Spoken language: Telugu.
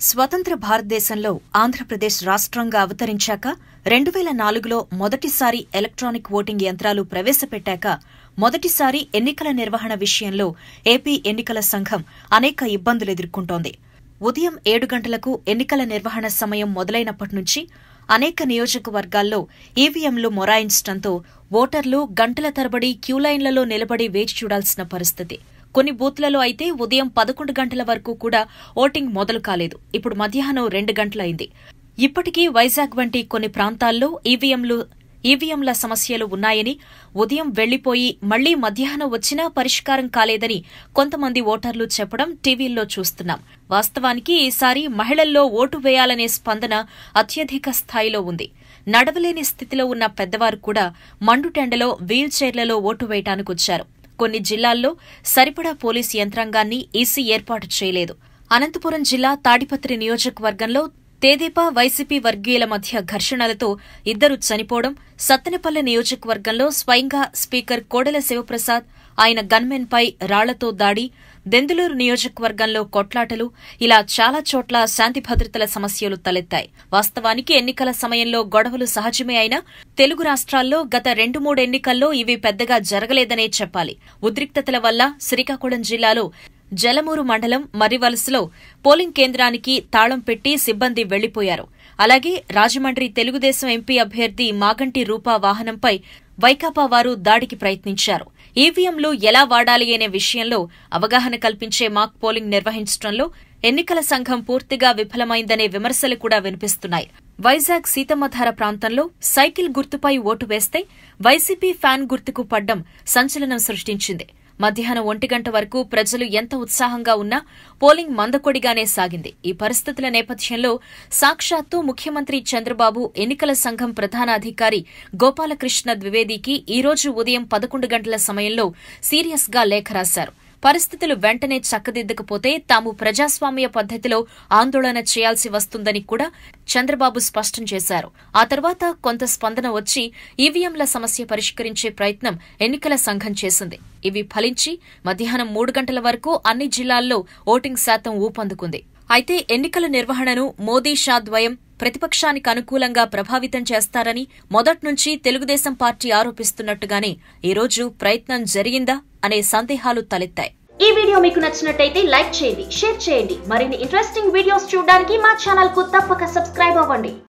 స్వతంత్ర భారతదేశంలో ఆంధ్రప్రదేశ్ రాష్ట్రంగా అవతరించాక రెండు వేల నాలుగులో మొదటిసారి ఎలక్ట్రానిక్ ఓటింగ్ యంత్రాలు ప్రవేశపెట్టాక మొదటిసారి ఎన్నికల నిర్వహణ విషయంలో ఏపీ ఎన్నికల సంఘం అనేక ఇబ్బందులు ఎదుర్కొంటోంది. ఉదయం ఏడు గంటలకు ఎన్నికల నిర్వహణ సమయం మొదలైనప్పటి నుంచి అనేక నియోజకవర్గాల్లో ఈవీఎంలు మొరాయించడంతో ఓటర్లు గంటల తరబడి క్యూలైన్లలో నిలబడి వేచి చూడాల్సిన పరిస్థితి. కొన్ని బూత్లలో అయితే ఉదయం పదకొండు గంటల వరకు కూడా ఓటింగ్ మొదలు కాలేదు. ఇప్పుడు మధ్యాహ్నం రెండు గంటలైంది. ఇప్పటికీ వైజాగ్ వంటి కొన్ని ప్రాంతాల్లో ఈవీఎంలు ఈవీఎంల సమస్యలు ఉన్నాయని ఉదయం వెళ్ళిపోయి మళ్ళీ మధ్యాహ్నం వచ్చినా పరిష్కారం కాలేదని కొంతమంది ఓటర్లు చెప్పడం టీవీల్లో చూస్తున్నాం. వాస్తవానికి ఈసారి మహిళల్లో ఓటు వేయాలనే స్పందన అత్యధిక స్థాయిలో ఉంది. నడవలేని స్థితిలో ఉన్న పెద్దవారు కూడా మండుటెండలో వీల్చైర్లలో ఓటు వేయటానికి వచ్చారు కొన్ని జిల్లాల్లో సరిపడా పోలీస్ యంత్రాంగాన్ని ఈసీ ఏర్పాటు చేయలేదు. అనంతపురం జిల్లా తాడిపత్రి నియోజకవర్గంలో తేదేపా వైసీపీ వర్గీయుల మధ్య ఘర్షణలతో ఇద్దరు చనిపోవడం సత్తెనపల్లె నియోజకవర్గంలో స్వయంగా స్పీకర్ కోడెల శివప్రసాద్ ఆయన గన్మెన్పై రాళ్ళతో దాడి దెందులూరు నియోజకవర్గంలో కొట్లాటలు ఇలా చాలా చోట్ల శాంతి భద్రతల సమస్యలు తలెత్తాయి. వాస్తవానికి ఎన్నికల సమయంలో గొడవలు సహజమే అయినా తెలుగు రాష్ట్రాల్లో గత రెండు మూడు ఎన్నికల్లో ఇవి పెద్దగా జరగలేదనే చెప్పాలి. ఉద్రిక్తతల వల్ల శ్రీకాకుళం జిల్లాలో జలమూరు మండలం మర్రివలసలో పోలింగ్ కేంద్రానికి తాళం పెట్టి సిబ్బంది వెళ్ళిపోయారు. అలాగే రాజమండ్రి తెలుగుదేశం ఎంపీ అభ్యర్థి మాగంటి రూపా వాహనంపై వైకాపా వారు దాడికి ప్రయత్నించారు. ఈవీఎంలు ఎలా వాడాలి అనే విషయంలో అవగాహన కల్పించే మాక్ పోలింగ్ నిర్వహించడంలో ఎన్నికల సంఘం పూర్తిగా విఫలమైందనే విమర్శలు కూడా వినిపిస్తున్నాయి. వైజాగ్ సీతమ్మధార ప్రాంతంలో సైకిల్ గుర్తుపై ఓటు వేస్తే వైసీపీ ఫ్యాన్ గుర్తుకు పడ్డం సంచలనం సృష్టించింది. మధ్యాహ్నం ఒంటి గంట వరకు ప్రజలు ఎంత ఉత్సాహంగా ఉన్నా పోలింగ్ మందకొడిగానే సాగింది. ఈ పరిస్థితుల నేపథ్యంలో సాక్షాత్తు ముఖ్యమంత్రి చంద్రబాబు ఎన్నికల సంఘం ప్రధానాధికారి గోపాలకృష్ణ ద్వివేదికి ఈ రోజు ఉదయం పదకొండు గంటల సమయంలో సీరియస్గా లేఖ రాశారు. పరిస్థితులు వెంటనే చక్కదిద్దకపోతే తాము ప్రజాస్వామ్య పద్దతిలో ఆందోళన చేయాల్సి వస్తుందని కూడా చంద్రబాబు స్పష్టం చేశారు. ఆ తర్వాత కొంత స్పందన వచ్చి ఈవీఎంల సమస్య పరిష్కరించే ప్రయత్నం ఎన్నికల సంఘం చేసింది. ఇవి ఫలించి మధ్యాహ్నం మూడు గంటల వరకు అన్ని జిల్లాల్లో ఓటింగ్ శాతం ఊపందుకుంది. అయితే ఎన్నికల నిర్వహణను మోదీ షా ద్వయం ప్రతిపక్షానికి అనుకూలంగా ప్రభావితం చేస్తారని మొదట్నుంచి తెలుగుదేశం పార్టీ ఆరోపిస్తున్నట్టుగానే ఈరోజు ప్రయత్నం జరిగిందా అనే సందేహాలు తలెత్తాయి. ఈ వీడియో మీకు నచ్చినట్టయితే లైక్ చేయండి షేర్ చేయండి. మరిన్ని ఇంట్రెస్టింగ్ వీడియోస్ చూడడానికి మా ఛానల్కు తప్పక సబ్స్క్రైబ్ అవ్వండి.